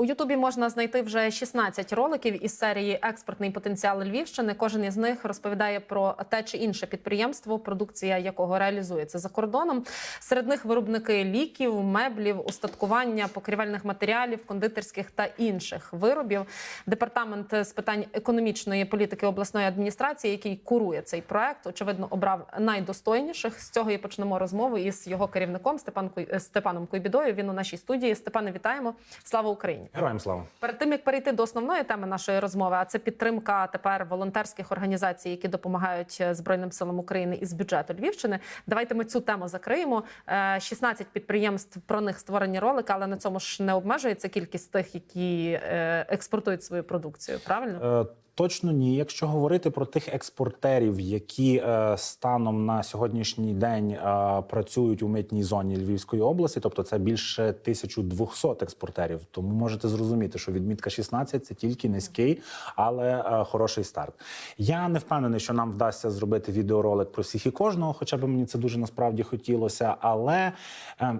У Ютубі можна знайти вже 16 роликів із серії Експортний потенціал Львівщини. Кожен із них розповідає про те чи інше підприємство, продукція якого реалізується за кордоном. Серед них виробники ліків, меблів, устаткування, покрівельних матеріалів, кондитерських та інших виробів. Департамент з питань економічної політики обласної адміністрації, який курує цей проект, очевидно, обрав найдостойніших. З цього і почнемо розмову із його керівником Степан Степаном Куйбідою. Він у нашій студії. Степане, вітаємо! Слава Україні! Героям слава. Перед тим як перейти до основної теми нашої розмови, а це підтримка тепер волонтерських організацій, які допомагають е, Збройним силам України із бюджету Львівщини. Давайте ми цю тему закриємо. Е, 16 підприємств про них створені ролики, але на цьому ж не обмежується кількість тих, які е, експортують свою продукцію. Правильно? Е, Точно ні. Якщо говорити про тих експортерів, які е, станом на сьогоднішній день е, працюють у митній зоні Львівської області, тобто це більше 1200 експортерів. Тому можете зрозуміти, що відмітка 16 – це тільки низький, але е, хороший старт. Я не впевнений, що нам вдасться зробити відеоролик про всіх і кожного, хоча б мені це дуже насправді хотілося. Але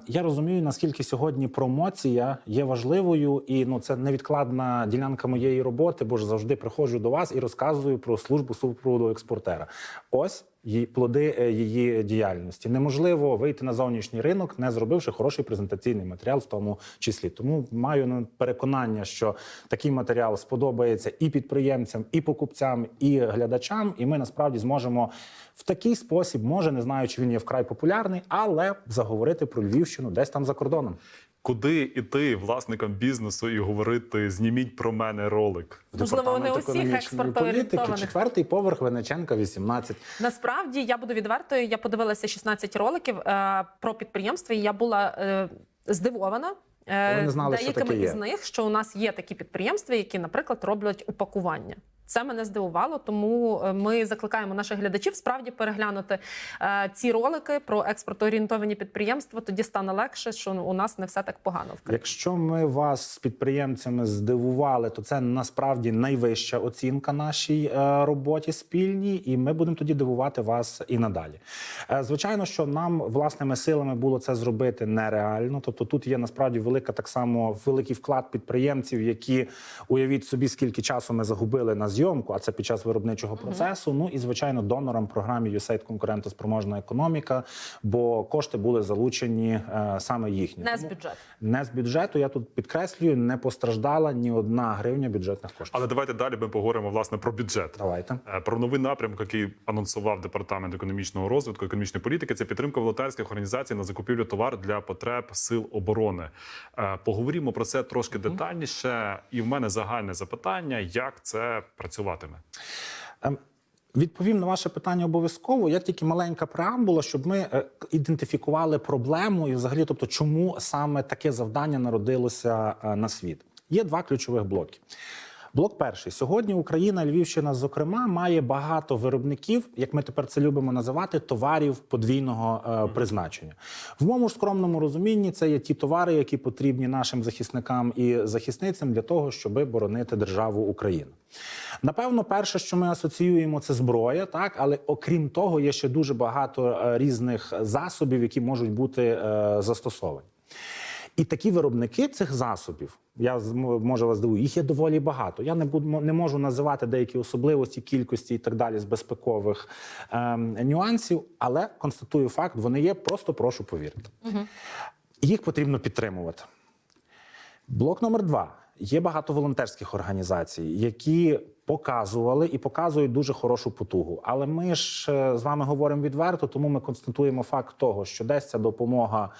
я розумію, наскільки сьогодні промоція є важливою, і ну це невідкладна ділянка моєї роботи, бо ж завжди приходжу до вас і розказую про службу супроводу експортера. Ось її плоди е, її діяльності. Неможливо вийти на зовнішній ринок, не зробивши хороший презентаційний матеріал, в тому числі. Тому маю на- переконання, що такий матеріал сподобається і підприємцям, і покупцям, і глядачам. І ми насправді зможемо в такий спосіб, може не знаю, чи він є вкрай популярний, але заговорити про Львівщину десь там за кордоном. Куди іти власникам бізнесу і говорити зніміть про мене ролик? Можливо, не усіх експортоорієнтованих. четвертий поверх Венеченка, 18. Насправді я буду відвертою. Я подивилася 16 роликів е, про підприємства. і Я була е, здивована. Е, Ви не знали, що таке є. із них, що у нас є такі підприємства, які, наприклад, роблять упакування. Це мене здивувало, тому е, ми закликаємо наших глядачів справді переглянути е, ці ролики про експортоорієнтовані підприємства. Тоді стане легше, що у нас не все так погано в. Якщо ми вас з підприємцями здивували, то це насправді найвища оцінка нашій роботі спільній, і ми будемо тоді дивувати вас і надалі. Звичайно, що нам власними силами було це зробити нереально. Тобто, тут є насправді велика так само великий вклад підприємців, які уявіть собі, скільки часу ми загубили на зйомку, а це під час виробничого процесу. Ну і звичайно, донорам програмі USAID конкурентоспроможна економіка, бо кошти були залучені е, саме їхні. Не з Тому- бюджету. не з бюджету. Я тут підкреслюю, не постраждала ні одна гривня бюджетних коштів. Але давайте далі ми поговоримо власне про бюджет. Давайте. Е, Про новий напрямок, який анонсував департамент економічного розвитку, економічної політики, це підтримка волонтерських організацій на закупівлю товар для потреб сил оборони. Е, Поговоримо про це трошки детальніше. І в мене загальне запитання: як це працюватиме? Ем, Відповім на ваше питання обов'язково. Я тільки маленька преамбула, щоб ми е, ідентифікували проблему і, взагалі, тобто, чому саме таке завдання народилося е, на світ. Є два ключових блоки. Блок перший сьогодні Україна, Львівщина, зокрема, має багато виробників, як ми тепер це любимо називати, товарів подвійного е, призначення. В моєму ж скромному розумінні це є ті товари, які потрібні нашим захисникам і захисницям для того, щоб боронити державу Україну. Напевно, перше, що ми асоціюємо, це зброя, так але окрім того, є ще дуже багато е, різних засобів, які можуть бути е, застосовані. І такі виробники цих засобів, я може вас здивую, їх є доволі багато. Я не буду не можу називати деякі особливості, кількості і так далі з безпекових ем, нюансів, але констатую факт, вони є. Просто прошу повірити. Їх потрібно підтримувати. Блок номер два. Є багато волонтерських організацій, які показували і показують дуже хорошу потугу. Але ми ж е, з вами говоримо відверто, тому ми констатуємо факт того, що десь ця допомога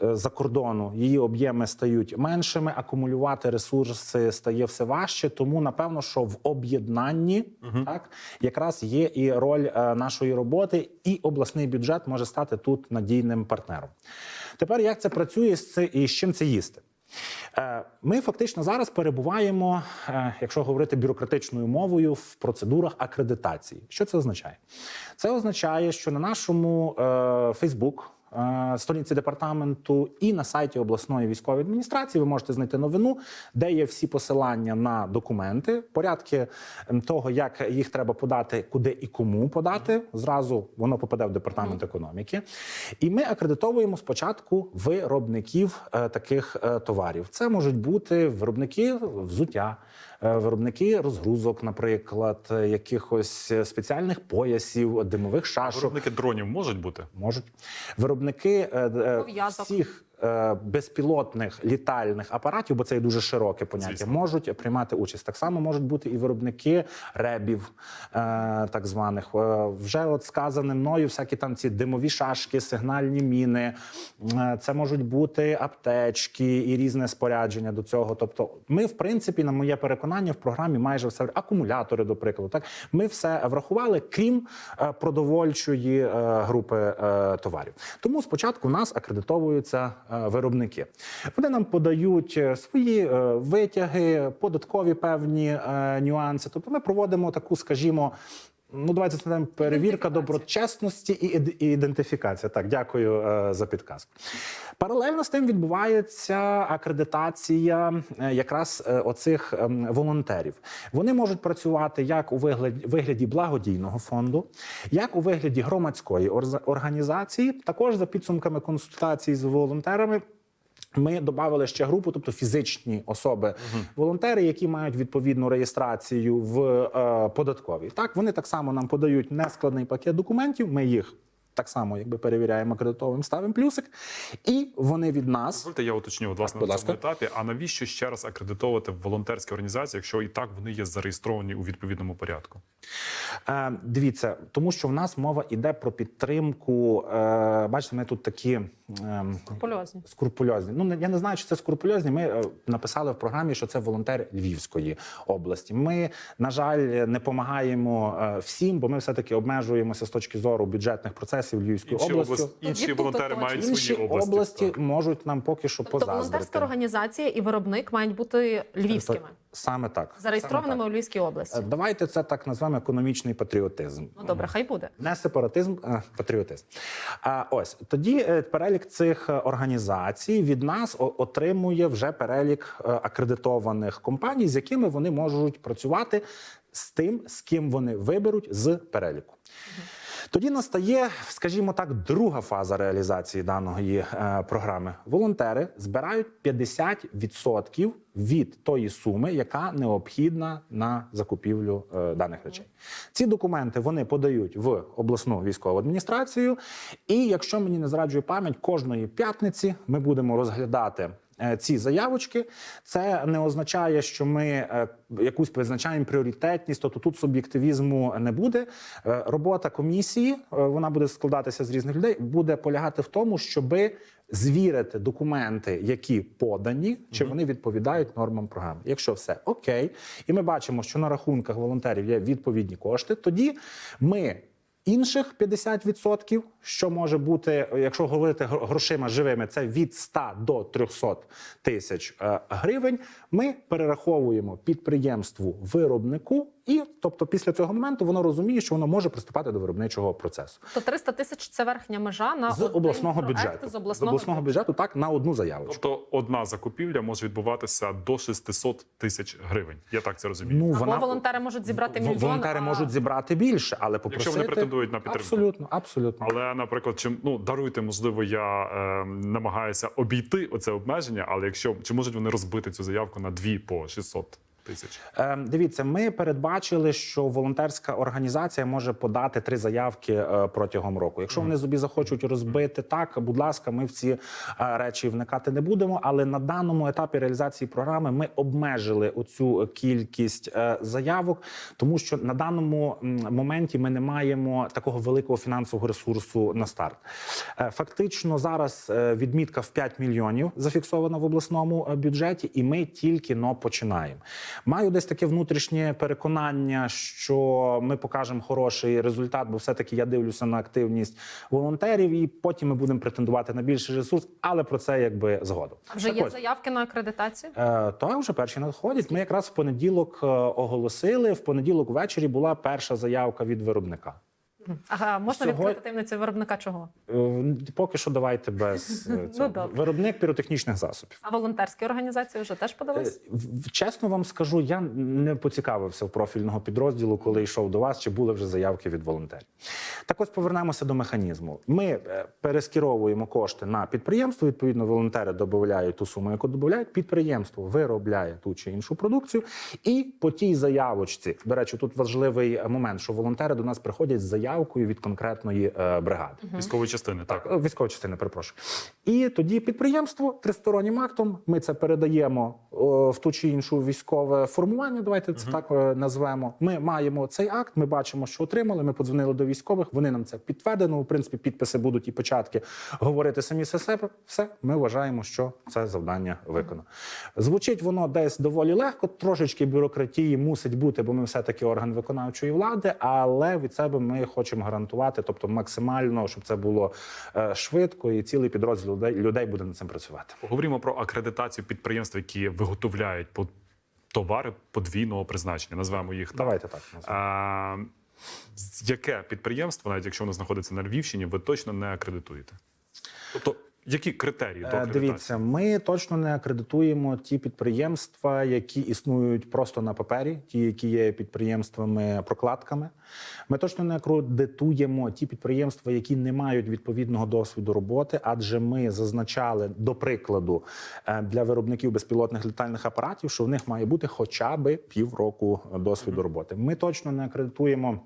за кордону, її об'єми стають меншими, акумулювати ресурси стає все важче. Тому напевно, що в об'єднанні так якраз є і роль е, нашої роботи, і обласний бюджет може стати тут надійним партнером. Тепер як це працює і з чим це їсти? Е, Ми фактично зараз перебуваємо, е, якщо говорити бюрократичною мовою, в процедурах акредитації. Що це означає? Це означає, що на нашому е, Фейсбук е, сторінці департаменту і на сайті обласної військової адміністрації. Ви можете знайти новину, де є всі посилання на документи, порядки того, як їх треба подати, куди і кому подати. Зразу воно попаде в департамент економіки. І ми акредитовуємо спочатку виробників е, таких е, товарів. Це можуть бути виробники взуття, е, виробники розгрузок, наприклад, е, якихось е, спеціальних поясів, димових шашок. Виробники дронів можуть бути? Можуть виробники е, е, всіх е, безпілотних літальних апаратів, бо це є дуже широке поняття, Звісно. можуть приймати участь. Так само можуть бути і виробники ребів, е, так званих. Е, Вже от сказане мною, всякі там ці димові шашки, сигнальні міни. Е, Це можуть бути аптечки і різне спорядження до цього. Тобто, ми, в принципі, на моє переконання, в програмі майже все акумулятори, до прикладу. Так ми все врахували, крім е, продовольчої е, групи е, товарів. Тому спочатку в нас акредитовуються е, виробники. Вони нам подають е, свої е, витяги, податкові певні е, нюанси. Тобто, ми проводимо таку, скажімо. Ну, давайте це перевірка доброчесності і ід- ідентифікація. Так, дякую е, за підказку. Паралельно з тим відбувається акредитація е, якраз е, оцих ем, волонтерів. Вони можуть працювати як у вигляді, вигляді благодійного фонду, як у вигляді громадської організації. Також за підсумками консультацій з волонтерами. Ми додали ще групу, тобто фізичні особи, волонтери, які мають відповідну реєстрацію в е, податковій. Так вони так само нам подають нескладний пакет документів. Ми їх так само, якби перевіряємо акредитовим, ставимо плюсик, і вони від нас Дозвольте, я уточню от, власне будь на цьому ласка. етапі. А навіщо ще раз акредитовувати волонтерські організації, якщо і так вони є зареєстровані у відповідному порядку? Е, дивіться, тому що в нас мова йде про підтримку. Е, бачите, ми тут такі. Е, Польозні. Скрупульозні. Ну я не знаю, чи це скрупульозні. Ми е, написали в програмі, що це волонтер Львівської області. Ми, на жаль, не допомагаємо е, всім, бо ми все таки обмежуємося з точки зору бюджетних процесів Львівської Інші, області. област... інші тут волонтери мають Інші свої області. області Так. можуть нам поки що Тобто волонтерська організація і виробник мають бути львівськими, Саме так зареєстрованими Саме у Львівській області. Е, Давайте це так назвемо економічний патріотизм. Ну добре, хай буде. Не сепаратизм, а патріотизм. А ось тоді е, перелік цих е, організацій від нас отримує вже перелік акредитованих компаній, з якими вони можуть працювати з тим, з ким вони виберуть з переліку. Тоді настає, скажімо так, друга фаза реалізації даної е, програми. Волонтери збирають 50% від тої суми, яка необхідна на закупівлю е, даних речей. Ці документи вони подають в обласну військову адміністрацію. І якщо мені не зраджує пам'ять, кожної п'ятниці ми будемо розглядати. Е, Ці заявочки це не означає, що ми е, якусь визначаємо пріоритетність, тобто тут суб'єктивізму не буде. Е, Робота комісії вона буде складатися з різних людей, буде полягати в тому, щоби звірити документи, які подані, чи вони відповідають нормам програми. Якщо все окей, і ми бачимо, що на рахунках волонтерів є відповідні кошти, тоді ми. Інших 50%, що може бути, якщо говорити гро- грошима живими, це від 100 до 300 тисяч е, гривень. Ми перераховуємо підприємству виробнику, і тобто після цього моменту воно розуміє, що воно може приступати до виробничого процесу То 300 тисяч це верхня межа на з один обласного бюджету. З обласного, бюджету. бюджету так на одну заявочку. Тобто одна закупівля може відбуватися до 600 тисяч гривень. Я так це розумію. Ну Або волонтери можуть зібрати мільйон. Волонтери а- можуть зібрати більше, але попросити... вони претендують на підтримку. Абсолютно, абсолютно. Але, наприклад, чи ну даруйте, можливо, я е, намагаюся обійти оце обмеження, але якщо чи можуть вони розбити цю заявку на дві по 600 тисяч? Е, Дивіться, ми передбачили, що волонтерська організація може подати три заявки е, протягом року. Якщо вони собі захочуть розбити так, будь ласка, ми в ці е, речі вникати не будемо. Але на даному етапі реалізації програми ми обмежили оцю кількість е, заявок, тому що на даному моменті ми не маємо такого великого фінансового ресурсу на старт. Фактично зараз відмітка в 5 мільйонів зафіксована в обласному бюджеті, і ми тільки но починаємо. Маю десь таке внутрішнє переконання, що ми покажемо хороший результат, бо все-таки я дивлюся на активність волонтерів, і потім ми будемо претендувати на більший ресурс, але про це якби згодом. А Вже Так є ось, заявки на акредитацію? Е, то вже перші надходять. Ми якраз в понеділок е, оголосили. В понеділок ввечері була перша заявка від виробника. Ага, можна Сьогодні- відкрити таємницю виробника чого? Е, Поки що давайте без е, цього. добре. виробник піротехнічних засобів. А волонтерські організації вже теж подались? Е, Чесно вам скажу, я не поцікавився в профільного підрозділу, коли йшов до вас, чи були вже заявки від волонтерів. Так ось повернемося до механізму. Ми перескеровуємо кошти на підприємство. Відповідно, волонтери додають ту суму, яку додають. Підприємство виробляє ту чи іншу продукцію, і по тій заявочці, до речі, тут важливий момент, що волонтери до нас приходять з заявкою від конкретної е, бригади. Військової частини, так. Е, Військової частини, перепрошую. І тоді підприємство тристороннім актом ми це передаємо в ту чи іншу військове формування. Давайте це так е, назвемо. Ми маємо цей акт. Ми бачимо, що отримали. Ми подзвонили до військових. Вони нам це підтвердили. В принципі, підписи будуть і початки говорити самі за себе. Все, ми вважаємо, що це завдання виконано. Звучить воно десь доволі легко. Трошечки бюрократії мусить бути, бо ми все таки орган виконавчої влади. Але від себе ми хочемо гарантувати, тобто максимально, щоб це було е, швидко, і цілий підрозділ людей, людей буде над цим працювати. Поговоримо про акредитацію підприємств, які виготовляють товари подвійного призначення. Назвемо їх так. Давайте так. А, яке підприємство, навіть якщо воно знаходиться на Львівщині, ви точно не акредитуєте? Тобто, які критерії до Е. Дивіться, ми точно не акредитуємо ті підприємства, які існують просто на папері, ті, які є підприємствами прокладками. Ми точно не акредитуємо ті підприємства, які не мають відповідного досвіду роботи, адже ми зазначали до прикладу е, для виробників безпілотних літальних апаратів, що в них має бути хоча б півроку досвіду роботи. Ми точно не акредитуємо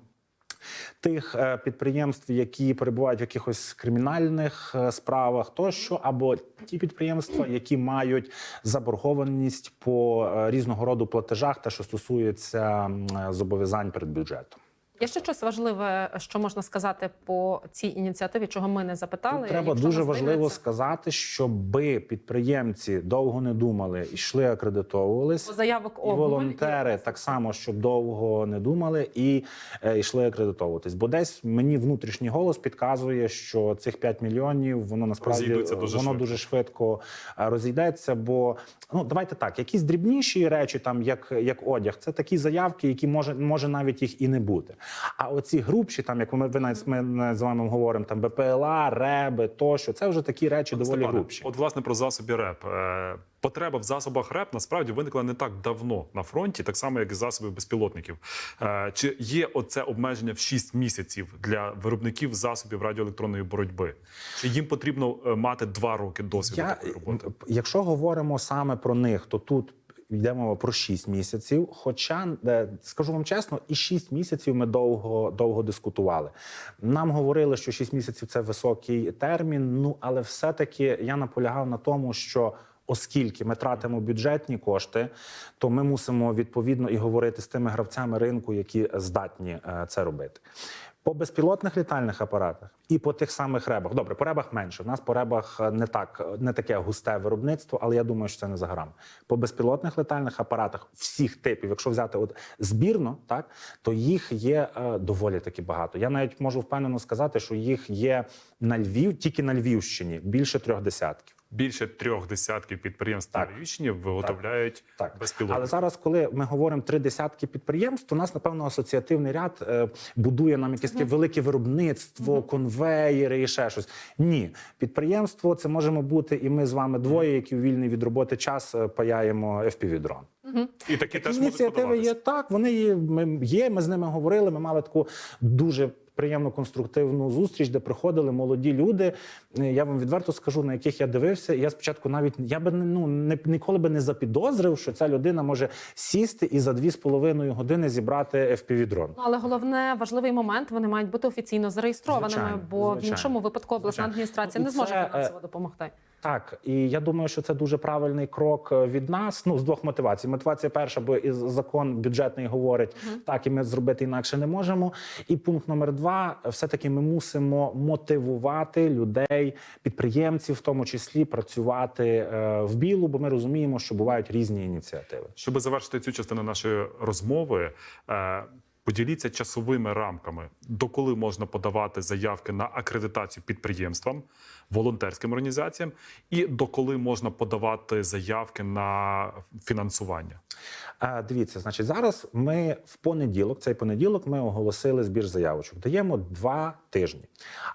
тих е, підприємств, які перебувають в якихось кримінальних е, справах, тощо, або ті підприємства, які мають заборгованість по е, різного роду платежах, те, що стосується зобов'язань перед бюджетом. Є ще щось важливе, що можна сказати по цій ініціативі, чого ми не запитали. Тут треба дуже важливо сказати, щоби підприємці довго не думали, йшли акредитовувались. заявок І волонтери так само, щоб довго не думали і е, йшли акредитовуватись. Бо десь мені внутрішній голос підказує, що цих 5 мільйонів воно насправді дуже воно швидко. дуже швидко е, розійдеться. Бо ну давайте так, якісь дрібніші речі, там як, як одяг, це такі заявки, які може може навіть їх і не бути. А оці грубші, там як ми ви навіть ми з вами говоримо, там БПЛА, реби тощо, це вже такі речі доволі Степане, грубші. От власне про засоби РЕП. Е, Потреба в засобах РЕП насправді виникла не так давно на фронті, так само як і засобів безпілотників. Е, Чи є оце обмеження в 6 місяців для виробників засобів радіоелектронної боротьби? Чи їм потрібно е, мати 2 роки досвіду Я, такої роботи? якщо говоримо саме про них, то тут йде мова про 6 місяців. Хоча е, скажу вам чесно, і 6 місяців ми довго довго дискутували. Нам говорили, що 6 місяців це високий термін. Ну але все-таки я наполягав на тому, що. Оскільки ми тратимо бюджетні кошти, то ми мусимо відповідно і говорити з тими гравцями ринку, які здатні е, це робити. По безпілотних літальних апаратах і по тих самих ребах. Добре, по ребах менше. У нас по ребах е, не так не таке густе виробництво, але я думаю, що це не за грам. По безпілотних летальних апаратах всіх типів, якщо взяти от збірно, так то їх є е, доволі таки багато. Я навіть можу впевнено сказати, що їх є на Львів, тільки на Львівщині більше трьох десятків. Більше трьох десятків підприємств Так. на Львівщині виготовляють Так, безпілотники. але зараз, коли ми говоримо три десятки підприємств, то у нас напевно асоціативний ряд е, будує нам якесь таке велике виробництво, конвеєри і ще щось. Ні, підприємство це можемо бути, і ми з вами двоє, які у вільний від роботи час е, паяємо FPV-дрон. І такі теж Ініціативи є так. Вони є. Ми є. Ми з ними говорили. Ми мали таку дуже. Приємну конструктивну зустріч, де приходили молоді люди. Е, Я вам відверто скажу, на яких я дивився. Я спочатку навіть я би ну не ніколи би не запідозрив, що ця людина може сісти і за дві з половиною години зібрати FPV-дрон. Ну, але головне важливий момент вони мають бути офіційно зареєстрованими, Звичайно, бо в іншому випадку обласна Звичайно. адміністрація Ну, не і зможе це, е, фінансово допомогти. Так, і я думаю, що це дуже правильний крок е, від нас. Ну з двох мотивацій. Мотивація перша, бо і закон бюджетний говорить так, і ми зробити інакше не можемо. І пункт номер два: все таки ми мусимо мотивувати людей, підприємців, в тому числі працювати е, в білу, бо ми розуміємо, що бувають різні ініціативи. Щоб завершити цю частину нашої розмови, е, поділіться часовими рамками, доколи можна подавати заявки на акредитацію підприємствам. Волонтерським організаціям, і доколи можна подавати заявки на фінансування? Дивіться, значить, зараз ми в понеділок, цей понеділок, ми оголосили збір заявочок. Даємо два тижні.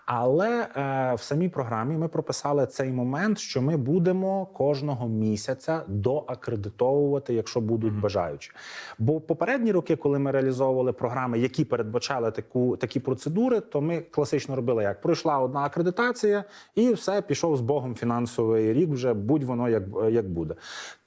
Але е, в самій програмі ми прописали цей момент, що ми будемо кожного місяця доакредитовувати, якщо будуть бажаючі. Бо попередні роки, коли ми реалізовували програми, які передбачали таку такі процедури, то ми класично робили як пройшла одна акредитація, і все пішов з Богом фінансовий рік. Вже будь воно як, як буде.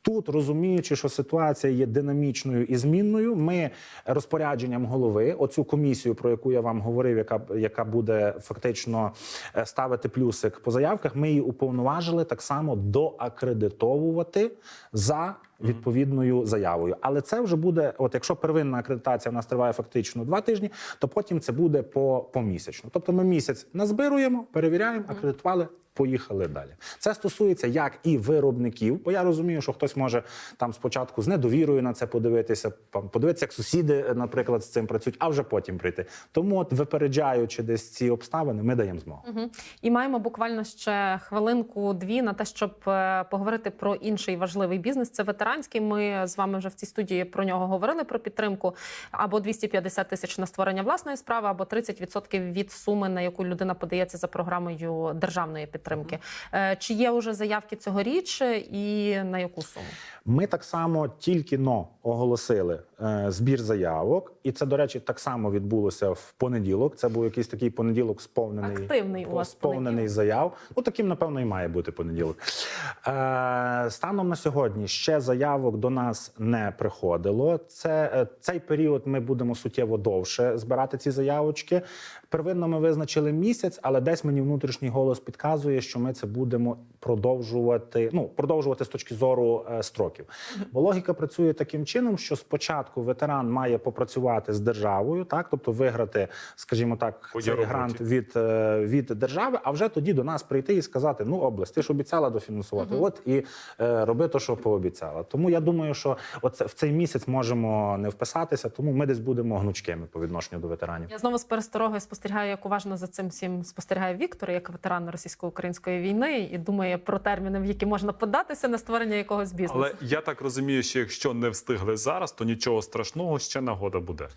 Тут розуміючи, що ситуація є динамічною і змінною, ми розпорядженням голови, оцю комісію, про яку я вам говорив, яка яка буде фактично е, ставити плюсик по заявках, ми її уповноважили так само доакредитовувати за відповідною заявою. Але це вже буде, от якщо первинна акредитація в нас триває фактично два тижні, то потім це буде по помісячно. Тобто ми місяць назбируємо, перевіряємо, акредитували. Поїхали далі. Це стосується як і виробників, бо я розумію, що хтось може там спочатку з недовірою на це подивитися, подивитися, як сусіди, наприклад, з цим працюють, а вже потім прийти. Тому, от випереджаючи десь ці обставини, ми даємо змогу. Мгм. І маємо буквально ще хвилинку-дві на те, щоб е, поговорити про інший важливий бізнес. Це ветеранський. Ми з вами вже в цій студії про нього говорили про підтримку або 250 тисяч на створення власної справи, або 30% від суми, на яку людина подається за програмою державної підтримки. Е, Чи є вже заявки цьогоріч і на яку суму? Ми так само тільки но оголосили е, збір заявок, і це, до речі, так само відбулося в понеділок. Це був якийсь такий понеділок сповнений Активний у вас сповнений понеділок. заяв. Ну таким, напевно, і має бути понеділок. Е, станом на сьогодні ще заявок до нас не приходило. Це е, цей період ми будемо суттєво довше збирати ці заявочки. Первинно ми визначили місяць, але десь мені внутрішній голос підказує, що ми це будемо продовжувати. Ну продовжувати з точки зору е, строків. Бо логіка працює таким чином, що спочатку ветеран має попрацювати з державою, так тобто виграти, скажімо так, По цей роботі. грант від, е, від держави, а вже тоді до нас прийти і сказати: ну область, ти ж обіцяла дофінансувати. От і е, роби то, що пообіцяла. Тому я думаю, що оце в цей місяць можемо не вписатися, тому ми десь будемо гнучкими по відношенню до ветеранів. Я знову з пересторогою спостерігаю, як уважно за цим всім спостерігає Віктор, як ветеран російсько-української війни, і думає про терміни, в які можна податися на створення якогось бізнесу. Але я так розумію, що якщо не встигли зараз, то нічого страшного ще нагода буде.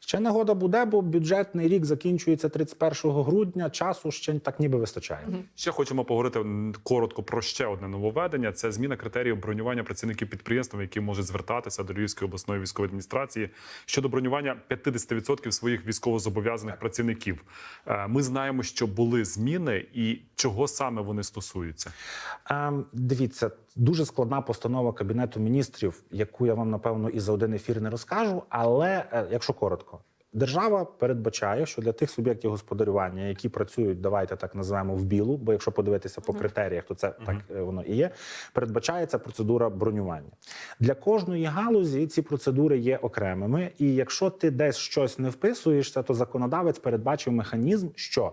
Ще нагода буде, бо бюджетний рік закінчується 31 грудня. Часу ще так ніби вистачає. Ще хочемо поговорити коротко про ще одне нововведення. Це зміна критеріїв бронювання працівників підприємства, які можуть звертатися до Львівської обласної військової адміністрації щодо бронювання 50% своїх військовозобов'язаних працівників. Е, Ми знаємо, що були зміни, і чого саме вони стосуються. Ем, дивіться, дуже складна постанова кабінету міністрів, яку я вам напевно і за один ефір не розкажу. Але е, якщо коротко. Держава передбачає, що для тих суб'єктів господарювання, які працюють, давайте так називаємо в білу, бо якщо подивитися по критеріях, то це так е, воно і є. Передбачається процедура бронювання для кожної галузі. Ці процедури є окремими, і якщо ти десь щось не вписуєшся, то законодавець передбачив механізм, що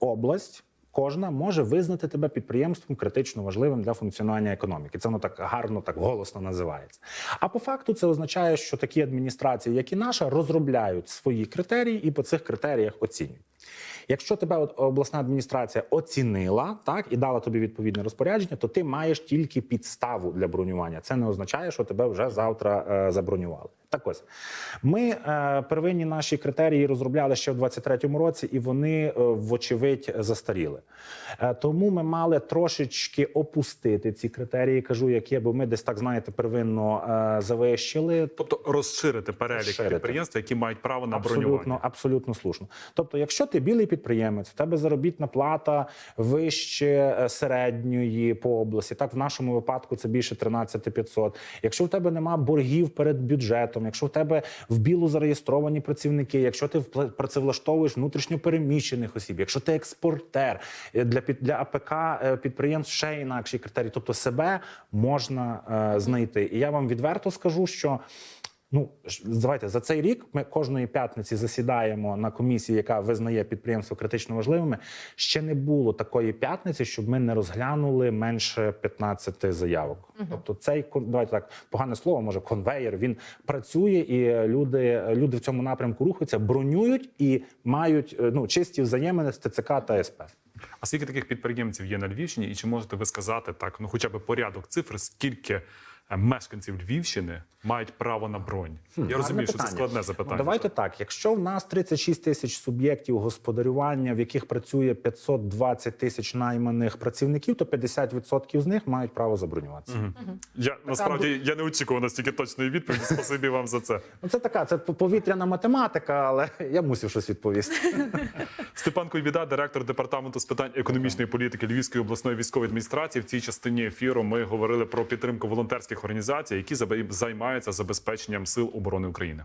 область кожна може визнати тебе підприємством критично важливим для функціонування економіки. Це воно так гарно, так голосно називається. А по факту це означає, що такі адміністрації, як і наша, розробляють свої критерії і по цих критеріях оцінюють. Якщо тебе от обласна адміністрація оцінила так і дала тобі відповідне розпорядження, то ти маєш тільки підставу для бронювання. Це не означає, що тебе вже завтра е, забронювали. Так ось ми е, первинні наші критерії розробляли ще в 23-му році, і вони, е, вочевидь, застаріли. Е, тому ми мали трошечки опустити ці критерії. Кажу, які, бо ми десь так знаєте, первинно е, завищили. Тобто розширити перелік Розширити. підприємств, які мають право на Абсолютно, бронювання. абсолютно слушно. Тобто, якщо ти білий підприємець, в тебе заробітна плата вище е, середньої по області, так в нашому випадку це більше 13 500. Якщо в тебе нема боргів перед бюджетом, якщо в тебе в білу зареєстровані працівники, якщо ти працевлаштовуєш внутрішньо переміщених осіб, якщо ти експортер е, для під для АПК е, підприємств ще інакші критерії, тобто себе можна знайти. І я вам відверто скажу, що. Ну ж- давайте за цей рік ми кожної п'ятниці засідаємо на комісії, яка визнає підприємство критично важливими. Ще не було такої п'ятниці, щоб ми не розглянули менше 15 заявок. Тобто, цей давайте так погане слово, може конвейер. Він працює, і люди, люди в цьому напрямку рухаються, бронюють і мають е, ну чисті взаємини з ТЦК та СП. А скільки таких підприємців є на Львівщині, і чи можете ви сказати так, ну хоча б порядок цифр, скільки мешканців Львівщини мають право на бронь? Я Гарне розумію, що це складне запитання. Ну, давайте так. Якщо в нас 36 тисяч суб'єктів господарювання, в яких працює 520 тисяч найманих працівників, то 50% з них мають право забронюватися. Я насправді я не очікував настільки точної відповіді. Спасибі вам за це. Ну, це така, це повітряна математика, але я мусив щось відповісти. Степан Куйбіда, директор департаменту з питань економічної політики Львівської обласної військової адміністрації. В цій частині ефіру ми говорили про підтримку волонтерських організацій, які займаються забезпеченням сил оборони України.